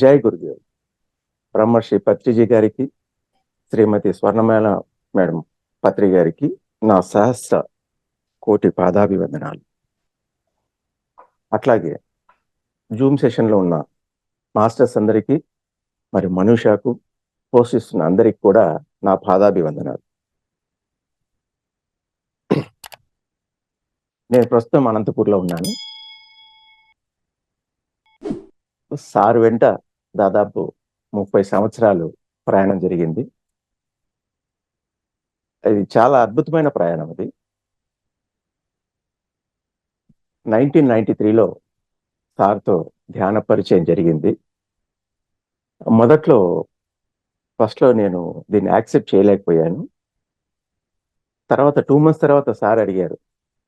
జై గురుదేవ్. బ్రహ్మశ్రీ పత్రిజీ గారికి శ్రీమతి స్వర్ణమేళ మేడం పత్రి గారికి నా సహస్ర కోటి పాదాభివందనాలు. అట్లాగే జూమ్ సెషన్లో ఉన్న మాస్టర్స్ అందరికీ మరి మనుషాకు పోషిస్తున్న అందరికి కూడా నా పాదాభివందనాలు. నేను ప్రస్తుతం అనంతపూర్లో ఉన్నాను. సార్ వెంట దాదాపు ముప్పై సంవత్సరాలు ప్రయాణం జరిగింది. అది చాలా అద్భుతమైన ప్రయాణం అది. నైన్టీన్ నైన్టీ త్రీలో సార్తో ధ్యాన పరిచయం జరిగింది. మొదట్లో ఫస్ట్లో నేను దీన్ని యాక్సెప్ట్ చేయలేకపోయాను. తర్వాత టూ మంత్స్ తర్వాత సార్ అడిగారు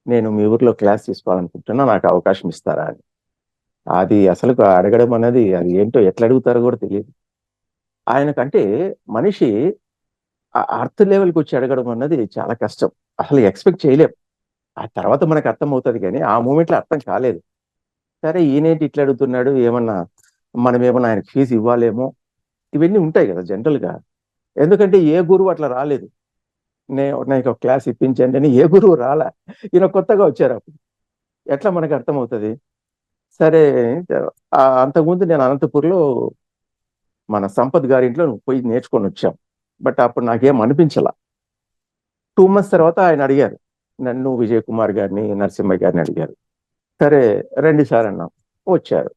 నేను మీ ఊర్లో క్లాస్ తీసుకోవాలనుకుంటున్నా నాకు అవకాశం ఇస్తారా? అని. అది అసలు అడగడం అనేది అది ఏంటో ఎట్లా అడుగుతారో కూడా తెలియదు. ఆయనకంటే మనిషి అర్థ లెవెల్కి వచ్చి అడగడం అన్నది చాలా కష్టం. అసలు ఎక్స్పెక్ట్ చేయలేం. ఆ తర్వాత మనకు అర్థం అవుతుంది కానీ ఆ మూమెంట్లో అర్థం కాలేదు. సరే ఈయనేంటి ఇట్లా అడుగుతున్నాడు? ఏమన్నా మనం ఏమన్నా ఆయనకు ఫీజు ఇవ్వాలేమో? ఇవన్నీ ఉంటాయి కదా జనరల్గా. ఎందుకంటే ఏ గురువు అట్లా రాలేదు. నేను నాకు క్లాస్ ఇప్పించండి అని ఏ గురువు రాలే? ఈయన కొత్తగా వచ్చారు అప్పుడు. ఎట్లా మనకు అర్థమవుతుంది? సరే అంతకుముందు నేను అనంతపూర్లో మన సంపత్ గారి ఇంట్లో పోయి నేర్చుకొని వచ్చాం బట్ అప్పుడు నాకేం అనిపించాల. టూ మంత్స్ తర్వాత ఆయన అడిగారు. నన్ను విజయ్ కుమార్ గారిని నరసింహ గారిని అడిగారు. సరే రండి సార్ అన్నాం. వచ్చారు.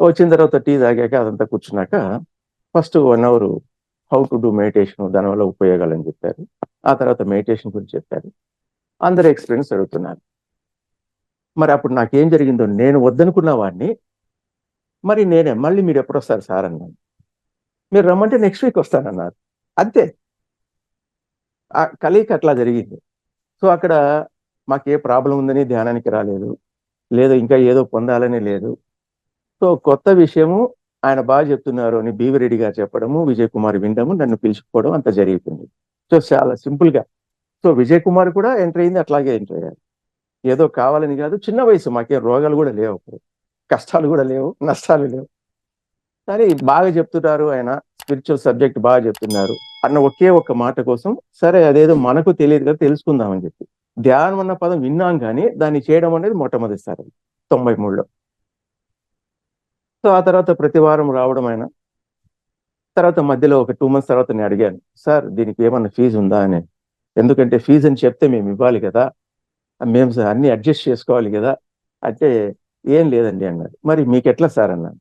వచ్చిన తర్వాత టీ తాగాక అదంతా కూర్చున్నాక first one hour how to do meditation దానివల్ల ఉపయోగాలని చెప్పారు. ఆ తర్వాత మెడిటేషన్ గురించి చెప్పారు. అందరు ఎక్స్పీరియన్స్ అడుగుతున్నారు. మరి అప్పుడు నాకేం జరిగిందో నేను వద్దనుకున్న వాడిని మరి నేనే మళ్ళీ మీరు ఎప్పుడు వస్తారు సార్ అన్నాను. మీరు రమ్మంటే నెక్స్ట్ వీక్ వస్తానన్నారు. అంతే. ఆ కలయిక అట్లా జరిగింది. సో అక్కడ మాకు ఏ ప్రాబ్లం ఉందని ధ్యానానికి రాలేదు. లేదు ఇంకా ఏదో పొందాలని లేదు. సో కొత్త విషయము ఆయన బాగా చెప్తున్నారు అని బీవిరెడ్డి గారు చెప్పడము విజయ్ కుమార్ వినడము నన్ను పిలుచుకోవడం అంత జరుగుతుంది సో చాలా సింపుల్గా సో విజయ్ కుమార్ కూడా ఎంటర్ అయింది అట్లాగే ఎంటర్ అయ్యారు. ఏదో కావాలని కాదు చిన్న వయసు మాకేం రోగాలు కూడా లేవు. అప్పుడు కష్టాలు కూడా లేవు నష్టాలు లేవు. కానీ బాగా చెప్తున్నారు ఆయన స్పిరిచువల్ సబ్జెక్ట్ బాగా చెప్తున్నారు. అన్న ఒకే ఒక్క మాట కోసం సరే అదేదో మనకు తెలియదు కదా తెలుసుకుందామని చెప్పి. ధ్యానం అన్న పదం విన్నాం కానీ దాన్ని చేయడం అనేది మొట్టమొదటిసారి తొంభై మూడులో సో ఆ తర్వాత ప్రతి వారం రావడం ఆయన. తర్వాత మధ్యలో ఒక టూ మంత్స్ తర్వాత నేను అడిగాను సార్ దీనికి ఏమన్నా ఫీజు ఉందా? అని. ఎందుకంటే ఫీజు అని చెప్తే మేము ఇవ్వాలి కదా. మేము సార్ అన్ని అడ్జస్ట్ చేసుకోవాలి కదా. అంటే ఏం లేదండి అన్నారు. మరి మీకు ఎట్లా సార్ అన్నాను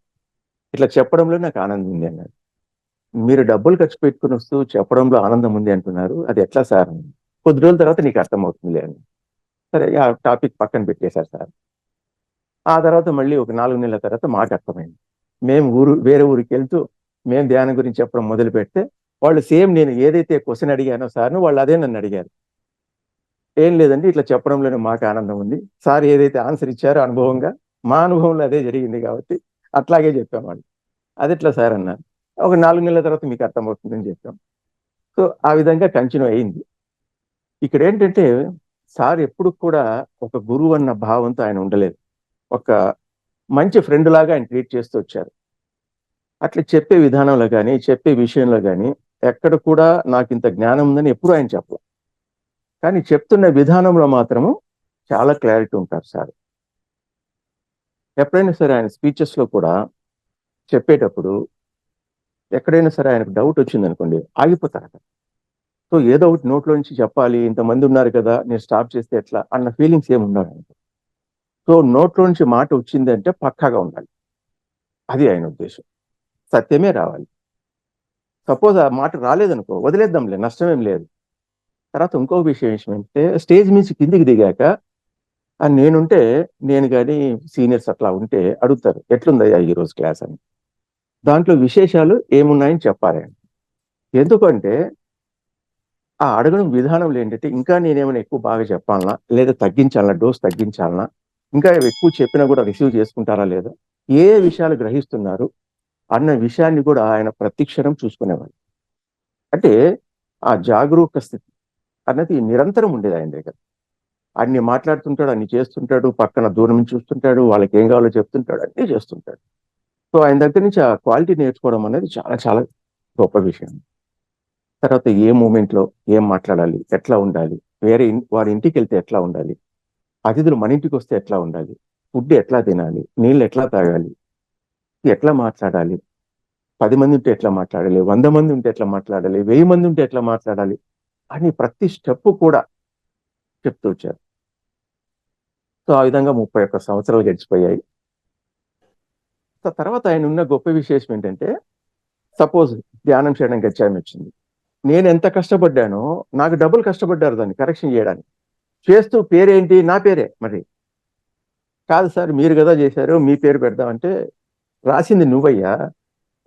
ఇట్లా చెప్పడంలో నాకు ఆనందం ఉంది అన్నాడు మీరు డబ్బులు ఖర్చు పెట్టుకుని వస్తూ చెప్పడంలో ఆనందం ఉంది అంటున్నారు. అది ఎట్లా సార్ కొద్ది రోజుల తర్వాత నీకు అర్థమవుతుంది అని సరే ఆ టాపిక్ పక్కన పెట్టేశారు సార్. ఆ తర్వాత మళ్ళీ ఒక నాలుగు నెలల తర్వాత మాట అర్థమైంది. మేము ఊరు వేరే ఊరికి వెళ్తూ మేము ధ్యానం గురించి చెప్పడం మొదలు పెడితే వాళ్ళు సేమ్ నేను ఏదైతే క్వశ్చన్ అడిగానో సార్ను వాళ్ళు అదే నన్ను అడిగారు. ఏం లేదండి ఇట్లా చెప్పడంలోనే మాకు ఆనందం ఉంది. సార్ ఏదైతే ఆన్సర్ ఇచ్చారో అనుభవంగా మా అనుభవంలో అదే జరిగింది కాబట్టి అట్లాగే చెప్పాం వాళ్ళు అది ఎట్లా సార్ అన్నారు. ఒక నాలుగు నెలల తర్వాత మీకు అర్థమవుతుందని చెప్పాం. సో ఆ విధంగా కంటిన్యూ అయింది. ఇక్కడ ఏంటంటే సార్ ఎప్పుడు కూడా ఒక గురువు అన్న భావంతో ఆయన ఉండలేదు. ఒక మంచి ఫ్రెండ్ లాగా ఆయన ట్రీట్ చేస్తూ వచ్చారు. అట్లా చెప్పే విధానంలో కానీ చెప్పే విషయంలో కానీ ఎక్కడ కూడా నాకు ఇంత జ్ఞానం ఉందని ఎప్పుడు ఆయన చెప్పలేదు కానీ చెప్తున్న విధానంలో మాత్రము చాలా క్లారిటీ ఉంటారు సార్. ఎప్పుడైనా సరే ఆయన స్పీచెస్లో కూడా చెప్పేటప్పుడు ఎక్కడైనా సరే ఆయనకు డౌట్ వచ్చింది అనుకోండి ఆగిపోతారు అక్కడ సో ఏదో ఒకటి నోట్లో నుంచి చెప్పాలి ఇంతమంది ఉన్నారు కదా నేను స్టాప్ చేస్తే ఎట్లా అన్న ఫీలింగ్స్ ఏమి ఉండవు ఆయనకు. సో నోట్లో నుంచి మాట వచ్చింది అంటే పక్కాగా ఉండాలి. అది ఆయన ఉద్దేశం. సత్యమే రావాలి. సపోజ్ ఆ మాట రాలేదనుకో వదిలేద్దాంలే నష్టమేం లేదు. తర్వాత ఇంకో విషయం ఏంటంటే స్టేజ్ నుంచి కిందికి దిగాక నేనుంటే నేను కానీ సీనియర్స్ అట్లా ఉంటే అడుగుతారు ఎట్లుందయ్యా ఈరోజు క్లాస్ అని. దాంట్లో విశేషాలు ఏమున్నాయని చెప్పాలి. ఎందుకంటే ఆ అడగడం విధానంలో ఏంటంటే ఇంకా నేనేమైనా ఎక్కువ బాగా చెప్పాలనా లేదా తగ్గించాలనా డోస్ తగ్గించాలనా ఇంకా ఎక్కువ చెప్పినా కూడా రిసీవ్ చేసుకుంటారా లేదా ఏ విషయాలు గ్రహిస్తున్నారు అన్న విషయాన్ని కూడా ఆయన ప్రతిక్షణం చూసుకునేవాళ్ళు అంటే ఆ జాగరూక స్థితి అన్నది నిరంతరం ఉండేది ఆయన దగ్గర. అన్ని మాట్లాడుతుంటాడు అన్ని చేస్తుంటాడు పక్కన దూరం నుంచి చూస్తుంటాడు వాళ్ళకి ఏం కావాలో చెప్తుంటాడు అన్నీ చేస్తుంటాడు. సో ఆయన దగ్గర నుంచి ఆ క్వాలిటీ నేర్చుకోవడం అనేది చాలా చాలా గొప్ప విషయం. తర్వాత ఏ మూమెంట్లో ఏం మాట్లాడాలి ఎట్లా ఉండాలి వేరే వారి ఇంటికి వెళ్తే ఎట్లా ఉండాలి అతిథులు మన ఇంటికి వస్తే ఎట్లా ఉండాలి ఫుడ్ ఎట్లా తినాలి నీళ్ళు ఎట్లా తాగాలి ఎట్లా మాట్లాడాలి పది మంది ఉంటే ఎట్లా మాట్లాడాలి వంద మంది ఉంటే ఎట్లా మాట్లాడాలి వెయ్యి మంది ఉంటే ఎట్లా మాట్లాడాలి అని ప్రతి స్టెప్ కూడా చెప్తూ వచ్చారు. సో ఆ విధంగా ముప్పై ఒక్క సంవత్సరాలు గడిచిపోయాయి. సో తర్వాత ఆయన ఉన్న గొప్ప విశేషం ఏంటంటే సపోజ్ ధ్యానం చేయడానికి గచ్చాయం వచ్చింది. నేను ఎంత కష్టపడ్డానో నాకు డబ్బులు కష్టపడ్డారు దాన్ని కరెక్షన్ చేయడానికి. చేస్తూ పేరేంటి? నా పేరే మరి. కాదు సార్ మీరు కదా చేశారు మీ పేరు పెడదామంటే రాసింది నువ్వయ్యా.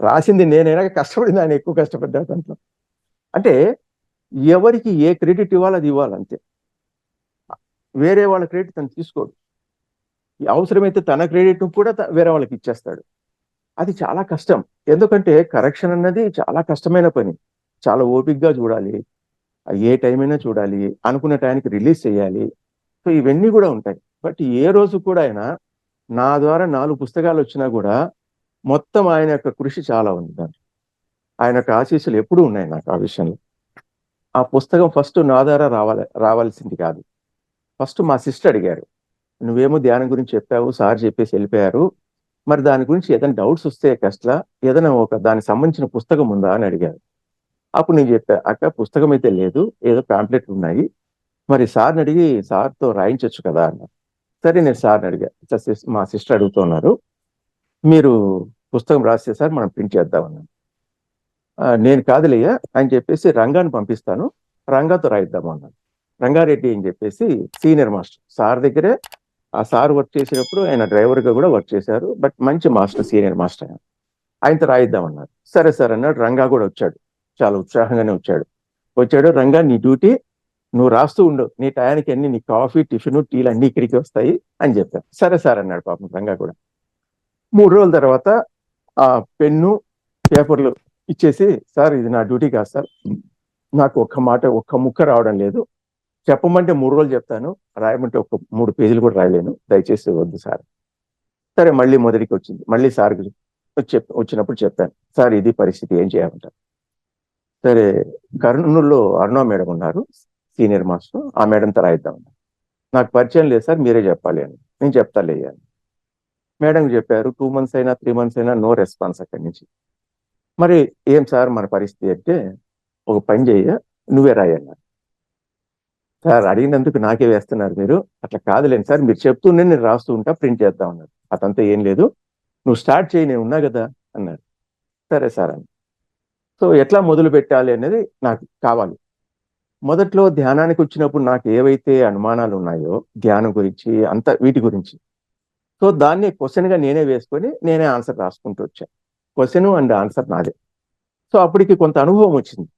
రాసింది నేనైనా కష్టపడింది ఆయన ఎక్కువ కష్టపడ్డా దాంట్లో. అంటే ఎవరికి ఏ క్రెడిట్ ఇవ్వాలో అది ఇవ్వాలంతే వేరే వాళ్ళ క్రెడిట్ తను తీసుకోడు. అవసరమైతే తన క్రెడిట్ కూడా వేరే వాళ్ళకి ఇచ్చేస్తాడు. అది చాలా కష్టం. ఎందుకంటే కరెక్షన్ అన్నది చాలా కష్టమైన పని. చాలా ఓపిక్గా చూడాలి. ఏ టైం అయినా చూడాలి. అనుకున్న టైంకి రిలీజ్ చేయాలి. సో ఇవన్నీ కూడా ఉంటాయి. బట్ ఏ రోజు కూడా ఆయన నా ద్వారా నాలుగు పుస్తకాలు వచ్చినా కూడా మొత్తం ఆయన యొక్క కృషి చాలా ఉంది దాంట్లో. ఆయన యొక్క ఆశీస్సులు ఎప్పుడూ ఉన్నాయి నాకు ఆ విషయంలో. ఆ పుస్తకం ఫస్ట్ నా ద్వారా రావాలి రావాల్సింది కాదు. ఫస్ట్ మా సిస్టర్ అడిగారు. నువ్వేమో ధ్యానం గురించి చెప్పావు సార్ చెప్పేసి వెళ్ళిపోయారు. మరి దాని గురించి ఏదైనా డౌట్స్ వస్తే కష్టలా? ఏదైనా ఒక దానికి సంబంధించిన పుస్తకం ఉందా? అని అడిగారు. అప్పుడు నేను చెప్పా అక్క పుస్తకం అయితే లేదు. ఏదో పాంప్లెట్లు ఉన్నాయి. మరి సార్ని అడిగి సార్తో రాయించవచ్చు కదా అన్నారు సరే నేను సార్ని అడిగా. మా సిస్టర్ అడుగుతున్నారు మీరు పుస్తకం రాస్తే సార్ మనం ప్రింట్ చేద్దామన్నాను నేను కాదులయ్యా అని చెప్పేసి రంగాన్ని పంపిస్తాను. రంగాతో రాయిద్దాము అన్నాను రంగారెడ్డి అని చెప్పేసి సీనియర్ మాస్టర్. సార్ దగ్గరే. ఆ సార్ వర్క్ చేసినప్పుడు ఆయన డ్రైవర్గా కూడా వర్క్ చేశారు. బట్ మంచి మాస్టర్ సీనియర్ మాస్టర్ ఆయన. ఆయనతో రాయిద్దామన్నారు సరే సార్ అన్నాడు. రంగా కూడా వచ్చాడు. చాలా ఉత్సాహంగానే వచ్చాడు. వచ్చాడు. రంగా నీ డ్యూటీ నువ్వు రాస్తూ ఉండు. నీ టయానికి అన్ని నీ కాఫీ టిఫిన్ టీలు అన్ని ఇక్కడికి వస్తాయి అని చెప్పాను సరే సార్ అన్నాడు పాపం రంగా కూడా. మూడు రోజుల తర్వాత ఆ పెన్ను పేపర్లు ఇచ్చేసి సార్ ఇది నా డ్యూటీ కాదు సార్. నాకు ఒక్క మాట ఒక్క ముక్క రావడం లేదు. చెప్పమంటే మూడు రోజులు చెప్తాను. రాయమంటే ఒక మూడు పేజీలు కూడా రాయలేను. దయచేసి వద్దు సార్. సరే మళ్ళీ మొదటికి వచ్చింది. మళ్ళీ సార్కి చెప్ వచ్చినప్పుడు చెప్పాను. సార్ ఇది పరిస్థితి ఏం చేయమంటారు సరే కర్నూలులో అరుణ మేడం ఉన్నారు సీనియర్ మాస్టర్. ఆ మేడంతో రాయిద్దాం నాకు పరిచయం లేదు సార్ మీరే చెప్పాలి అని. నేను చెప్తాలే అని. మేడం చెప్పారు టూ మంత్స్ అయినా త్రీ మంత్స్ అయినా నో రెస్పాన్స్ అక్కడి నుంచి. మరి ఏం సార్ మన పరిస్థితి అంటే ఒక పని చేయ నువ్వే రాయన్నారు సార్ అడిగినందుకు నాకే వేస్తున్నారు మీరు. అట్లా కాదులేండి సార్ మీరు చెప్తూనే నేను రాస్తూ ఉంటా ప్రింట్ చేద్దాం అన్నారు. అతంతా ఏం లేదు. నువ్వు స్టార్ట్ చేయి నేను ఉన్నా కదా అన్నారు. సరే సార్ అని సో ఎట్లా మొదలు పెట్టాలి అనేది నాకు కావాలి. మొదట్లో ధ్యానానికి వచ్చినప్పుడు నాకు ఏవైతే అనుమానాలు ఉన్నాయో ధ్యానం గురించి అంత వీటి గురించి సో దాన్ని క్వశ్చన్గా నేనే వేసుకొని నేనే ఆన్సర్ రాసుకుంటూ వచ్చాను క్వశ్చన్ అండ్ ఆన్సర్ నాదే. సో అప్పటికి కొంత అనుభవం వచ్చింది.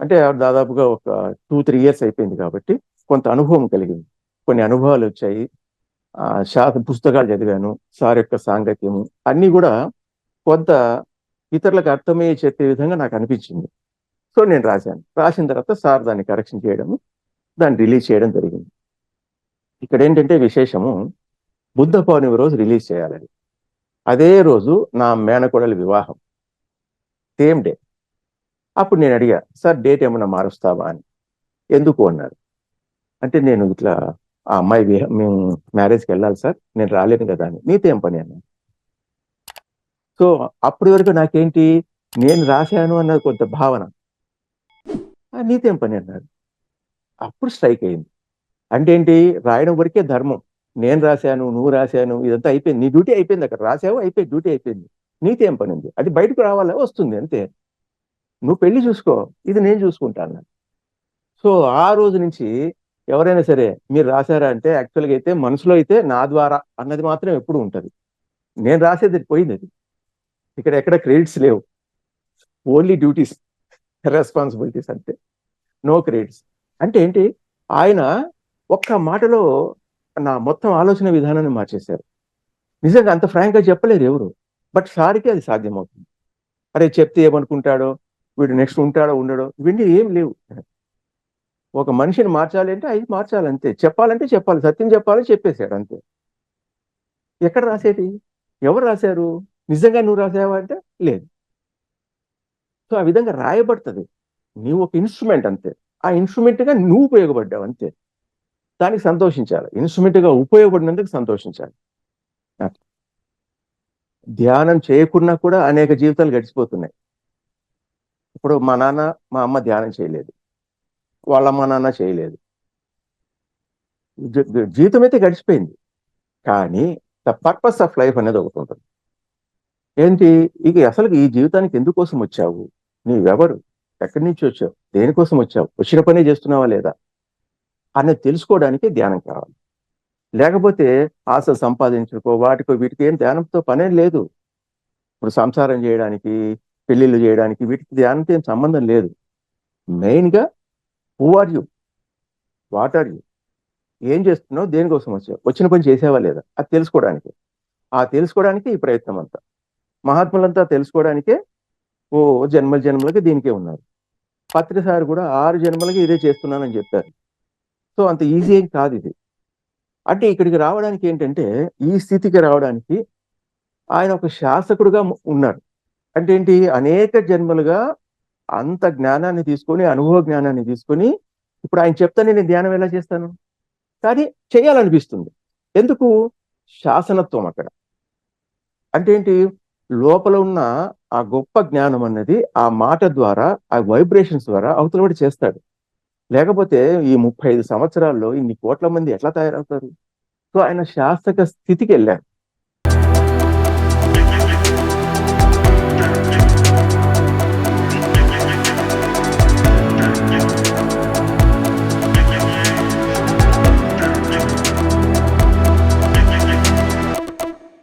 అంటే దాదాపుగా ఒక టూ త్రీ ఇయర్స్ అయిపోయింది కాబట్టి కొంత అనుభవం కలిగింది. కొన్ని అనుభవాలు వచ్చాయి. శాస్త్ర పుస్తకాలు చదివాను సార్ యొక్క సాంగత్యము అన్నీ కూడా కొంత ఇతరులకు అర్థమయ్యే చెప్పే విధంగా నాకు అనిపించింది. సో నేను రాశాను. రాసిన తర్వాత సార్ దాన్ని కరెక్షన్ చేయడము దాన్ని రిలీజ్ చేయడం జరిగింది. ఇక్కడ ఏంటంటే విశేషము బుద్ధ పౌర్ణమి రోజు రిలీజ్ చేయాలని అదే రోజు నా మేనకోడలి వివాహం. సేమ్ డే అప్పుడు నేను అడిగా సార్ డేట్ ఏమన్నా మారుస్తావా? అని. ఎందుకు? అన్నారు. అంటే నేను ఇట్లా ఆ అమ్మాయి విహ- మేము మ్యారేజ్కి వెళ్ళాలి సార్ నేను రాలేను కదా అని. నీతో ఏం పని? అన్నాను సో అప్పటి వరకు నాకేంటి నేను రాశాను అన్నది కొంత భావన. నీతో నీతేం పని? అన్నాడు అప్పుడు స్ట్రైక్ అయింది. అంటే ఏంటి రాయడం వరకే ధర్మం. నేను రాశాను నువ్వు రాశాను ఇదంతా అయిపోయింది. నీ డ్యూటీ అయిపోయింది అక్కడ. రాసావు అయిపోయి డ్యూటీ అయిపోయింది. నీతేం పని ఉంది? అది బయటకు రావాలా? వస్తుంది అంతే. నువ్వు పెళ్ళి చూసుకో ఇది నేను చూసుకుంటాను సో ఆ రోజు నుంచి ఎవరైనా సరే మీరు రాశారా అంటే యాక్చువల్గా అయితే మనసులో అయితే నా ద్వారా అన్నది మాత్రం ఎప్పుడు ఉంటుంది. నేను రాసేది పోయింది అది. ఇక్కడ ఎక్కడ క్రెడిట్స్ లేవు. ఓన్లీ డ్యూటీస్ రెస్పాన్సిబిలిటీస్ అంతే. No credits. అంటే ఏంటి? ఆయన ఒక్క మాటలో నా మొత్తం ఆలోచన విధానాన్ని మార్చేశారు. నిజంగా అంత ఫ్రాంక్గా ఎవరు బట్ సార్కి అది సాధ్యమవుతుంది. అరే చెప్తే ఏమనుకుంటాడో వీడు నెక్స్ట్ ఉంటాడో ఉండడో ఇవన్నీ ఏం లేవు. ఒక మనిషిని మార్చాలి అంటే అది మార్చాలి అంతే చెప్పాలంటే చెప్పాలి సత్యం చెప్పాలి చెప్పేశాడు అంతే. ఎక్కడ రాసేది? ఎవరు రాశారు? నిజంగా నువ్వు రాసావా అంటే లేదు. సో ఆ విధంగా రాయబడుతుంది. నువ్వు ఒక ఇన్స్ట్రుమెంట్ అంతే. ఆ ఇన్స్ట్రుమెంట్గా నువ్వు ఉపయోగపడ్డావు అంతే. దానికి సంతోషించాలి. ఇన్స్ట్రుమెంట్గా ఉపయోగపడినందుకు సంతోషించాలి. ధ్యానం చేయకున్నా కూడా అనేక జీవితాలు గడిచిపోతున్నాయి. ఇప్పుడు మా నాన్న మా అమ్మ ధ్యానం చేయలేదు. వాళ్ళ అమ్మ నాన్న చేయలేదు. జీవితం అయితే గడిచిపోయింది. కానీ ద పర్పస్ ఆఫ్ లైఫ్ అనేది ఒకటి ఉంటుంది. ఏంటి? ఇక అసలు ఈ జీవితానికి ఎందుకోసం వచ్చావు? నీవెవరు? ఎక్కడి నుంచి వచ్చావు? దేనికోసం వచ్చావు? వచ్చిన పనే చేస్తున్నావా లేదా? అనేది తెలుసుకోవడానికి ధ్యానం కావాలి. లేకపోతే ఆశ సంపాదించుకో వాటికో వీటికి ఏం ధ్యానంతో పనే లేదు. ఇప్పుడు సంసారం చేయడానికి పెళ్ళిళ్ళు చేయడానికి వీటికి ధ్యానంతో ఏం సంబంధం లేదు. మెయిన్గా who are you? What are you? ఏం చేస్తున్నావు? దేనికోసం వచ్చావు? వచ్చిన పని చేసేవా లేదా? అది తెలుసుకోవడానికి. ఆ తెలుసుకోవడానికి ఈ ప్రయత్నం అంతా. మహాత్ములంతా తెలుసుకోవడానికే ఓ జన్మల జన్మలకి దీనికే ఉన్నారు. పత్రిసారి కూడా ఆరు జన్మలకి ఇదే చేస్తున్నానని చెప్పారు. సో అంత ఈజీ ఏం కాదు ఇది. అంటే ఇక్కడికి రావడానికి ఏంటంటే ఈ స్థితికి రావడానికి ఆయన ఒక శాసకుడుగా ఉన్నాడు అంటే ఏంటి? అనేక జన్మలుగా అంత జ్ఞానాన్ని తీసుకొని అనుభవ జ్ఞానాన్ని తీసుకొని ఇప్పుడు ఆయన చెప్తానే నేను ధ్యానం ఎలా చేస్తాను? కానీ చేయాలనిపిస్తుంది. ఎందుకు? శాసనత్వం అక్కడ. అంటే ఏంటి? లోపల ఉన్న ఆ గొప్ప జ్ఞానం అన్నది ఆ మాట ద్వారా ఆ వైబ్రేషన్స్ ద్వారా అవతలవాడు చేస్తాడు. లేకపోతే ఈ ముప్పై ఐదు సంవత్సరాల్లో ఇన్ని కోట్ల మంది ఎట్లా తయారవుతారు? సో ఆయన శాసక స్థితికి వెళ్ళారు.